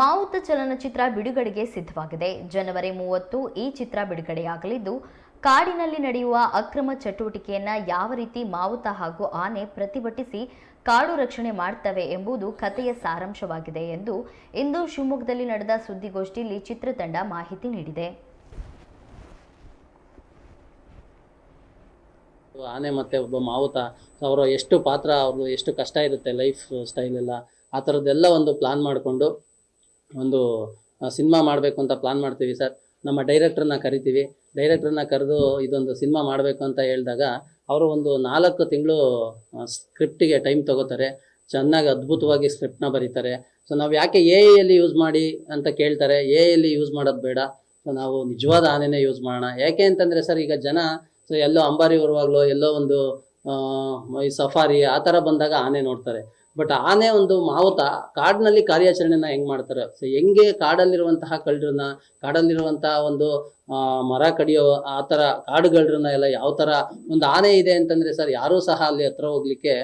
ಮಾವುತ ಚಲನಚಿತ್ರ ಬಿಡುಗಡೆಗೆ ಸಿದ್ಧವಾಗಿದೆ. ಜನವರಿ ಮೂವತ್ತು ಈ ಚಿತ್ರ ಬಿಡುಗಡೆಯಾಗಲಿದ್ದು, ಕಾಡಿನಲ್ಲಿ ನಡೆಯುವ ಅಕ್ರಮ ಚಟುವಟಿಕೆಯನ್ನ ಯಾವ ರೀತಿ ಮಾವುತ ಹಾಗೂ ಆನೆ ಪ್ರತಿಭಟಿಸಿ ಕಾಡು ರಕ್ಷಣೆ ಮಾಡ್ತವೆ ಎಂಬುದು ಕಥೆಯ ಸಾರಾಂಶವಾಗಿದೆ ಎಂದು ಇಂದು ಶಿವಮೊಗ್ಗದಲ್ಲಿ ನಡೆದ ಸುದ್ದಿಗೋಷ್ಠಿಯಲ್ಲಿ ಚಿತ್ರತಂಡ ಮಾಹಿತಿ ನೀಡಿದೆ. ಆನೆ ಮತ್ತೆ ಒಬ್ಬ ಮಾವುತ, ಅವರ ಎಷ್ಟು ಪಾತ್ರ ಅವ್ರದ್ದು ಎಷ್ಟು ಕಷ್ಟ ಇರುತ್ತೆ ಲೈಫ್ ಸ್ಟೈಲ್ ಎಲ್ಲ, ಆ ಥರದ್ದೆಲ್ಲ ಒಂದು ಪ್ಲಾನ್ ಮಾಡಿಕೊಂಡು ಒಂದು ಸಿನಿಮಾ ಮಾಡಬೇಕು ಅಂತ ಪ್ಲಾನ್ ಮಾಡ್ತೀವಿ ಸರ್. ನಮ್ಮ ಡೈರೆಕ್ಟ್ರನ್ನ ಕರಿತೀವಿ. ಡೈರೆಕ್ಟ್ರನ್ನ ಕರೆದು ಇದೊಂದು ಸಿನಿಮಾ ಮಾಡಬೇಕು ಅಂತ ಹೇಳಿದಾಗ ಅವರು ಒಂದು ನಾಲ್ಕು ತಿಂಗಳು ಸ್ಕ್ರಿಪ್ಟಿಗೆ ಟೈಮ್ ತಗೋತಾರೆ. ಚೆನ್ನಾಗಿ ಅದ್ಭುತವಾಗಿ ಸ್ಕ್ರಿಪ್ಟ್ನ ಬರೀತಾರೆ. ಸೊ ನಾವು ಯಾಕೆ ಎ ಎಲ್ಲಿ ಯೂಸ್ ಮಾಡಿ ಅಂತ ಕೇಳ್ತಾರೆ? ಎ ಎಲ್ಲಿ ಯೂಸ್ ಮಾಡೋದು ಬೇಡ. ಸೊ ನಾವು ನಿಜವಾದ ಆನೆನೇ ಯೂಸ್ ಮಾಡೋಣ. ಯಾಕೆ ಅಂತಂದರೆ ಸರ್, ಈಗ ಜನ ಸೊ ಎಲ್ಲೋ ಅಂಬಾರಿ ಬರುವಾಗಲೋ ಎಲ್ಲೋ ಒಂದು ಸಫಾರಿ ಆ ಥರ ಬಂದಾಗ ಆನೆ ನೋಡ್ತಾರೆ. ಬಟ್ ಆನೆ ಒಂದು ಮಾವುತ ಕಾಡಿನಲ್ಲಿ ಕಾರ್ಯಾಚರಣೆನ ಹೆಂಗ್ ಮಾಡ್ತಾರೆ? ಸೊ ಹೆಂಗೆ ಕಾಡಲ್ಲಿರುವಂತಹ ಕಳ್ಳರನ್ನ, ಕಾಡಲ್ಲಿರುವಂತಹ ಒಂದು ಮರ ಕಡಿಯೋ ಆ ತರ ಕಾಡುಗಳನ್ನ ಎಲ್ಲ ಯಾವ ತರ ಒಂದು ಆನೆ ಇದೆ ಅಂತಂದ್ರೆ ಸರ್ ಯಾರು ಸಹ ಅಲ್ಲಿ ಹತ್ರ ಹೋಗ್ಲಿಕ್ಕೆ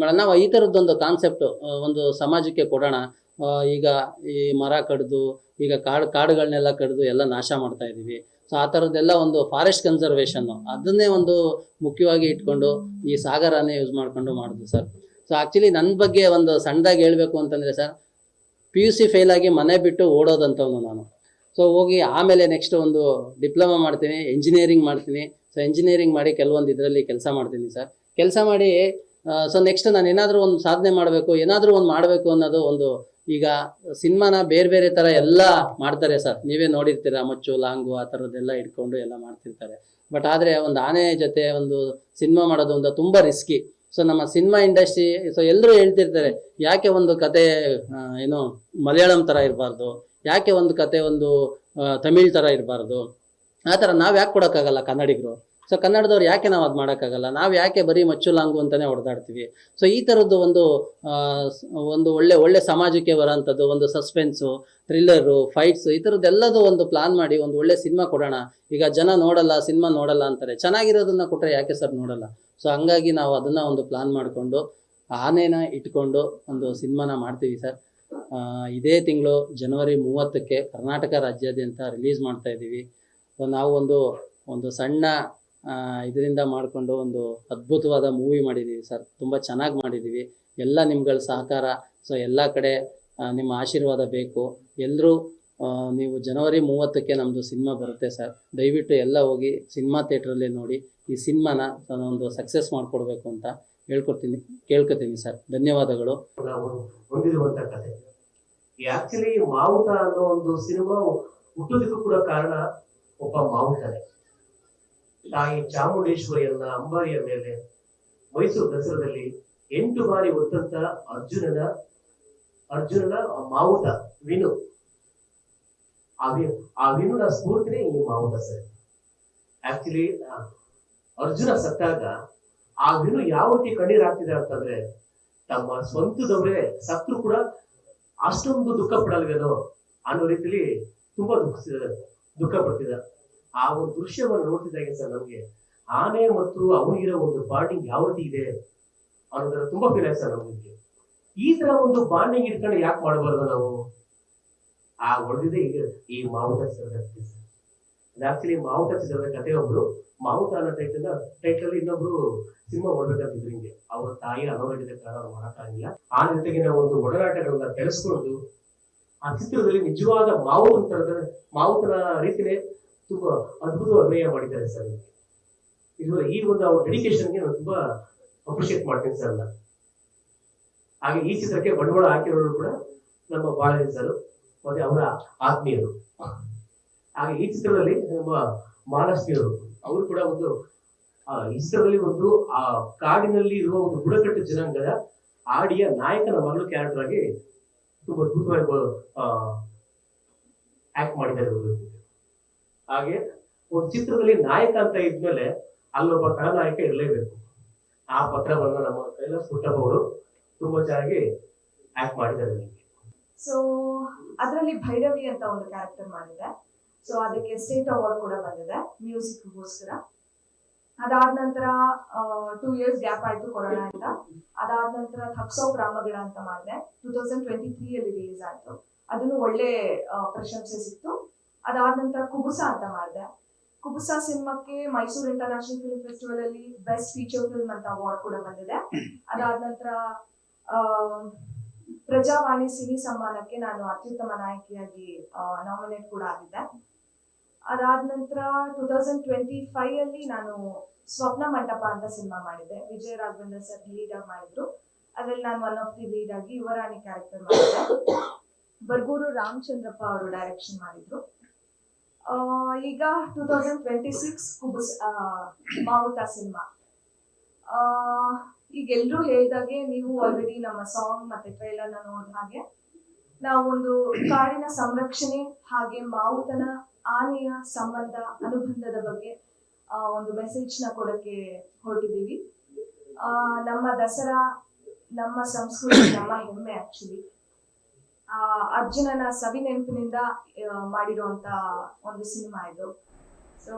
ಮಾಡೋಣ. ನಾವು ಈ ಥರದ್ದೊಂದು ಕಾನ್ಸೆಪ್ಟ್ ಒಂದು ಸಮಾಜಕ್ಕೆ ಕೊಡೋಣ. ಈಗ ಈ ಮರ ಕಡ್ದು, ಈಗ ಕಾಡು ಕಾಡುಗಳನ್ನೆಲ್ಲ ಕಡ್ದು ಎಲ್ಲ ನಾಶ ಮಾಡ್ತಾ ಇದ್ದೀವಿ ಸೊ ಆ ಥರದ್ದೆಲ್ಲ ಒಂದು ಫಾರೆಸ್ಟ್ ಕನ್ಸರ್ವೇಷನ್ನು ಅದನ್ನೇ ಒಂದು ಮುಖ್ಯವಾಗಿ ಇಟ್ಕೊಂಡು ಈ ಸಾಗರನೇ ಯೂಸ್ ಮಾಡ್ಕೊಂಡು ಮಾಡಿದ್ವಿ ಸರ್. ಸೊ ಆ್ಯಕ್ಚುಲಿ ನನ್ನ ಬಗ್ಗೆ ಒಂದು ಸಣ್ಣದಾಗಿ ಹೇಳಬೇಕು ಅಂತಂದರೆ sir P U C fail ಆಗಿ ಮನೆ ಬಿಟ್ಟು ಓಡೋದಂಥವನು ನಾನು. ಸೊ ಹೋಗಿ ಆಮೇಲೆ ನೆಕ್ಸ್ಟ್ ಒಂದು ಡಿಪ್ಲೊಮಾ ಮಾಡ್ತೀನಿ ಇಂಜಿನಿಯರಿಂಗ್ ಮಾಡ್ತೀನಿ. ಸೊ ಇಂಜಿನಿಯರಿಂಗ್ ಮಾಡಿ ಕೆಲವೊಂದು ಇದರಲ್ಲಿ ಕೆಲಸ ಮಾಡ್ತೀನಿ ಸರ್. ಕೆಲಸ ಮಾಡಿ ಸೊ ನೆಕ್ಸ್ಟ್ ನಾನು ಏನಾದರೂ ಒಂದು ಸಾಧನೆ ಮಾಡಬೇಕು, ಏನಾದರೂ ಒಂದು ಮಾಡಬೇಕು ಅನ್ನೋದು ಒಂದು ಈಗ ಸಿನಿಮಾನ ಬೇರೆ ಬೇರೆ ಥರ ಎಲ್ಲ ಮಾಡ್ತಾರೆ ಸರ್. ನೀವೇ ನೋಡಿರ್ತೀರ, ಮಚ್ಚು, ಲಾಂಗು, ಆ ಥರದ್ದೆಲ್ಲ ಇಟ್ಕೊಂಡು ಎಲ್ಲ ಮಾಡ್ತಿರ್ತಾರೆ. ಬಟ್ ಆದರೆ ಒಂದು ಆನೆ ಜೊತೆ ಒಂದು ಸಿನಿಮಾ ಮಾಡೋದು ಒಂದು ತುಂಬ ರಿಸ್ಕಿ ಸೊ ನಮ್ಮ ಸಿನಿಮಾ ಇಂಡಸ್ಟ್ರಿ ಸೊ ಎಲ್ಲರೂ ಹೇಳ್ತಿರ್ತಾರೆ, ಯಾಕೆ ಒಂದು ಕತೆ ಏನು ಮಲಯಾಳಂ ಥರ ಇರಬಾರ್ದು, ಯಾಕೆ ಒಂದು ಕತೆ ಒಂದು ತಮಿಳ್ ಥರ ಇರಬಾರ್ದು, ಆ ಥರ ನಾವು ಯಾಕೆ ಕೊಡೋಕ್ಕಾಗಲ್ಲ ಕನ್ನಡಿಗರು? ಸೊ ಕನ್ನಡದವ್ರು ಯಾಕೆ ನಾವು ಅದು ಮಾಡೋಕ್ಕಾಗಲ್ಲ? ನಾವು ಯಾಕೆ ಬರೀ ಮಚ್ಚು ಲಾಂಗು ಅಂತಲೇ ಹೊಡೆದಾಡ್ತೀವಿ ಸೊ ಈ ಥರದ್ದು ಒಂದು ಒಂದು ಒಳ್ಳೆ ಒಳ್ಳೆ ಸಮಾಜಕ್ಕೆ ಬರೋಂಥದ್ದು, ಒಂದು ಸಸ್ಪೆನ್ಸು ಥ್ರಿಲ್ಲರು ಫೈಟ್ಸ್ ಈ ಥರದ್ದೆಲ್ಲದು ಒಂದು ಪ್ಲಾನ್ ಮಾಡಿ, ಒಂದು ಒಳ್ಳೆ ಸಿನಿಮಾ ಕೊಡೋಣ. ಈಗ ಜನ ನೋಡಲ್ಲ ಸಿನಿಮಾ ನೋಡಲ್ಲ ಅಂತಾರೆ. ಚೆನ್ನಾಗಿರೋದನ್ನ ಕೊಟ್ಟರೆ ಯಾಕೆ ಸರ್ ನೋಡಲ್ಲ? ಸೊ ಹಂಗಾಗಿ ನಾವು ಅದನ್ನ ಒಂದು ಪ್ಲಾನ್ ಮಾಡಿಕೊಂಡು, ಆನೆನ ಇಟ್ಕೊಂಡು ಒಂದು ಸಿನಿಮಾನ ಮಾಡ್ತೀವಿ ಸರ್ ಇದೇ ತಿಂಗಳು ಜನವರಿ ಮೂವತ್ತಕ್ಕೆ ಕರ್ನಾಟಕ ರಾಜ್ಯಾದ್ಯಂತ ರಿಲೀಸ್ ಮಾಡ್ತಾ ಇದ್ದೀವಿ. ಸೊ ನಾವು ಒಂದು ಒಂದು ಸಣ್ಣ ಇದರಿಂದ ಮಾಡಿಕೊಂಡು ಒಂದು ಅದ್ಭುತವಾದ ಮೂವಿ ಮಾಡಿದ್ದೀವಿ ಸರ್ ತುಂಬ ಚೆನ್ನಾಗಿ ಮಾಡಿದ್ದೀವಿ. ಎಲ್ಲ ನಿಮ್ಗಳ ಸಹಕಾರ ಸೊ ಎಲ್ಲ ಕಡೆ ನಿಮ್ಮ ಆಶೀರ್ವಾದ ಬೇಕು. ಎಲ್ಲರೂ ನೀವು ಜನವರಿ ಮೂವತ್ತಕ್ಕೆ ನಮ್ಮದು ಸಿನಿಮಾ ಬರುತ್ತೆ ಸರ್. ದಯವಿಟ್ಟು ಎಲ್ಲ ಹೋಗಿ ಸಿನಿಮಾ ಥಿಯೇಟ್ರಲ್ಲೇ ನೋಡಿ. ಈ ಸಿನಿಮಾನ ಒಂದು ಸಕ್ಸಸ್ ಮಾಡಿಕೊಡ್ಬೇಕು ಅಂತ ಹೇಳ್ಕೊಡ್ತೀನಿ, ಕೇಳ್ಕೊತೀನಿ ಸರ್. ಧನ್ಯವಾದಗಳು. ಹೊಂದಿರುವಂತ ಆಕ್ಚುಲಿ ಮಾವುತ ಅನ್ನೋ ಒಂದು ಸಿನಿಮಾ ಹುಟ್ಟೋದಕ್ಕೂ ಕೂಡ ಕಾರಣ ಒಬ್ಬ ಮಾವುತನೇ ತಾಯಿ ಚಾಮುಂಡೇಶ್ವರಿಯನ್ನ ಅಂಬಾರಿಯ ಮೇಲೆ ಮೈಸೂರು ದಸರಾದಲ್ಲಿ ಎಂಟು ಬಾರಿ ಒತ್ತಂತ ಅರ್ಜುನನ ಅರ್ಜುನನ ಮಾವುತ ವಿನು. ಆ ವಿ- ಆ ವಿನುನ ಸ್ಫೂರ್ತಿನೇ ಈ ಮಾವುಟ ಸರ್. ಆಕ್ಚುಲಿ ಅರ್ಜುನ ಸತ್ತಾಗ ಆ ವಿನು ಯಾವ ರೀತಿ ಕಣ್ಣೀರ್ ಹಾಕ್ತಿದೆ ಅಂತಂದ್ರೆ, ತಮ್ಮ ಸ್ವಂತದವರೇ ಸತ್ರು ಕೂಡ ಅಷ್ಟೊಂದು ದುಃಖ ಪಡಲ್ವೇನೋ ಅನ್ನೋ ರೀತಿಲಿ ತುಂಬಾ ದುಃಖ ದುಃಖ ಪಡ್ತಿದ್ದ. ಆ ಒಂದು ದೃಶ್ಯವನ್ನು ನೋಡ್ತಿದ್ದಾಗ ಸರ್ ನಮ್ಗೆ, ಆನೆ ಮತ್ತು ಅವನಿಗಿರೋ ಒಂದು ಬಾಂಡಿಂಗ್ ಯಾವ ರೀತಿ ಇದೆ ಅನ್ನೋದನ್ನ ತುಂಬಾ ಫೀಲ್ ಆಯ್ತು ಸರ್ ನಮ್ಗೆ. ಈ ತರ ಒಂದು ಬಾಂಡಿಂಗ್ ಇಟ್ಕೊಂಡು ಯಾಕೆ ಮಾಡಬಾರ್ದು ನಾವು? ಆ ಹೊಡೆದಿದೆ ಈಗ ಈ ಮಾವುತ ಚಿತ್ರದ ಸರ್ ಆಕ್ಚುಲಿ ಮಾವುತ ಚಿತ್ರದ ಕಥೆ ಒಬ್ರು ಮಾವುತ ಅನ್ನೋ ಟೈಟಲ್ ಟೈಟಲ್ ಇನ್ನೊಬ್ರು ಸಿನಿಮಾ ಹೊಡ್ಬೇಕಂತಿದ್ರು ಹಿಂಗೆ. ಅವ್ರ ತಾಯಿ ಅನಾರೋಗ್ಯದ ಕಾರಣ ಅವ್ರು ಮಾಡಕ್ಕಾಗಿಲ್ಲ ಆ ಜೊತೆಗಿನ ಒಂದು ಒಡನಾಟಗಳನ್ನ ಬೆಳೆಸ್ಕೊಂಡು ಆ ಚಿತ್ರದಲ್ಲಿ ನಿಜವಾದ ಮಾವು ತರದ ಮಾವುತನ ರೀತಿನೇ ತುಂಬಾ ಅದ್ಭುತ ಅಭಿನಯ ಮಾಡಿದ್ದಾರೆ ಸರ್. ಇದು ಈ ಒಂದು ಅವ್ರ ಡೆಡಿಕೇಶನ್ಗೆ ನಾನು ತುಂಬಾ ಅಪ್ರಿಶಿಯೇಟ್ ಮಾಡ್ತೀನಿ ಸರ್. ನಾನು ಹಾಗೆ ಈ ಚಿತ್ರಕ್ಕೆ ಬಂಡವಾಳ ಹಾಕಿರೋರು ಕೂಡ ನಮ್ಮ ಬಾಳ ಸರ್. ಮತ್ತೆ ಅವರ ಆತ್ಮೀಯರು. ಹಾಗೆ ಈ ಚಿತ್ರದಲ್ಲಿ ನಮ್ಮ ಮಹಾಲಕ್ಷ್ಮಿಯವರು ಅವರು ಕೂಡ ಒಂದು ಚಿತ್ರದಲ್ಲಿ ಒಂದು, ಆ, ಕಾಡಿನಲ್ಲಿ ಇರುವ ಒಂದು ಬುಡಕಟ್ಟು ಜನಾಂಗದ ಆಡಿಯ ನಾಯಕನ ಮಗಳು ಕ್ಯಾರೆಕ್ಟರ್ ಆಗಿ ತುಂಬಾ ಅದ್ಭುತವಾಗಿ ಆಕ್ಟ್ ಮಾಡಿದ್ದಾರೆ ಹಾಗೆ ಒಂದು ಚಿತ್ರದಲ್ಲಿ ನಾಯಕ ಅಂತ ಇದ್ಮೇಲೆ ಅಲ್ಲೊಬ್ಬ ಕಳನಾಯಕ ಇರಲೇಬೇಕು. ಆ ಪತ್ರವನ್ನು ನಮ್ಮ ಪುಟ್ಟಪ್ಪ ಅವರು ತುಂಬಾ ಚೆನ್ನಾಗಿ ಆಕ್ಟ್ ಮಾಡಿದ್ದಾರೆ ಸೊ ಅದರಲ್ಲಿ ಭೈರವಿ ಅಂತ ಒಂದು ಕ್ಯಾರೆಕ್ಟರ್ ಮಾಡಿದೆ. ಸೊ ಅದಕ್ಕೆ ಸ್ಟೇಟ್ ಅವಾರ್ಡ್ ಕೂಡ ಬಂದಿದೆ ಮ್ಯೂಸಿಕ್ಗೋಸ್ಕರ ಅದಾದ ನಂತರ ಟೂ ಇಯರ್ಸ್ ಗ್ಯಾಪ್ ಆಯ್ತು ಕೊರೋನಾ ಅಂತ ಅದಾದ ನಂತರ ಥಕ್ಸೋ ಗ್ರಾಮಗಳ ಅಂತ ಮಾಡಿದೆ. ಟೂ ತೌಸಂಡ್ ಟ್ವೆಂಟಿ ತ್ರೀ ಅಲ್ಲಿ ರಿಲೀಸ್ ಆಯ್ತು. ಅದನ್ನು ಒಳ್ಳೆ ಪ್ರಶಂಸೆ ಸಿಕ್ತು. ಅದಾದ ನಂತರ ಕುಬುಸ ಅಂತ ಮಾಡಿದೆ. ಕುಬುಸ ಸಿನಿಮಾಕ್ಕೆ ಮೈಸೂರು ಇಂಟರ್ನ್ಯಾಷನಲ್ ಫಿಲ್ಮ್ ಫೆಸ್ಟಿವಲ್ ಅಲ್ಲಿ ಬೆಸ್ಟ್ ಫೀಚರ್ ಫಿಲ್ಮ್ ಅಂತ ಅವಾರ್ಡ್ ಕೂಡ ಬಂದಿದೆ. ಅದಾದ ನಂತರ ಪ್ರಜಾವಾಣಿ ಸಿನಿ ಸಮ್ಮಾನಕ್ಕೆ ನಾನು ಅತ್ಯುತ್ತಮ ನಾಯಕಿಯಾಗಿ ನಾಮಿನೇಟ್ ಕೂಡ ಆಗಿದ್ದೆ. ಅದಾದ ನಂತರ ಟೂ ತೌಸಂಡ್ ಟ್ವೆಂಟಿ ಫೈವ್ ಅಲ್ಲಿ ನಾನು ಸ್ವಪ್ನ ಮಂಟಪ ಅಂತ ಸಿನಿಮಾ ಮಾಡಿದ್ದೆ. ವಿಜಯ ರಾಘವೇಂದ್ರ ಸರ್ ಲೀಡ್ ಆಗಿ ಮಾಡಿದ್ರು. ಅದ್ರಲ್ಲಿ ನಾನು ಒನ್ ಆಫ್ ದಿ ಲೀಡ್ ಆಗಿ ಯುವರಾಣಿ ಕ್ಯಾರೆಕ್ಟರ್ ಮಾಡಿದ್ದೆ. ಬರ್ಗೂರು ರಾಮಚಂದ್ರಪ್ಪ ಅವರು ಡೈರೆಕ್ಷನ್ ಮಾಡಿದ್ರು. ಈಗ two thousand twenty six Kubusa Mavutha cinema. ಈಗ ಎಲ್ರು ಹೇಳಿದಾಗೆ ನೀವು ಆಲ್ರೆಡಿ ನಮ್ಮ ಸಾಂಗ್ ಮತ್ತೆ ಟ್ರೈಲರ್ನ ನೋಡಿದ ಹಾಗೆ ನಾವು ಒಂದು ಕಾಡಿನ ಸಂರಕ್ಷಣೆ ಹಾಗೆ ಮಾವುತನ ಆನೆಯ ಸಂಬಂಧ ಅನುಬಂಧದ ಬಗ್ಗೆ ಒಂದು ಮೆಸೇಜ್ನ ಕೊಡಕ್ಕೆ ಹೊರಟಿದ್ದೀವಿ. ಆ, ನಮ್ಮ ದಸರಾ ನಮ್ಮ ಸಂಸ್ಕೃತಿ ನಮ್ಮ ಹೆಮ್ಮೆ ಆಕ್ಚುಲಿ ಆ ಅರ್ಜುನನ ಸವಿ ನೆನಪಿನಿಂದ ಮಾಡಿರುವಂತ ಒಂದು ಸಿನಿಮಾ ಇದು. ಸೊ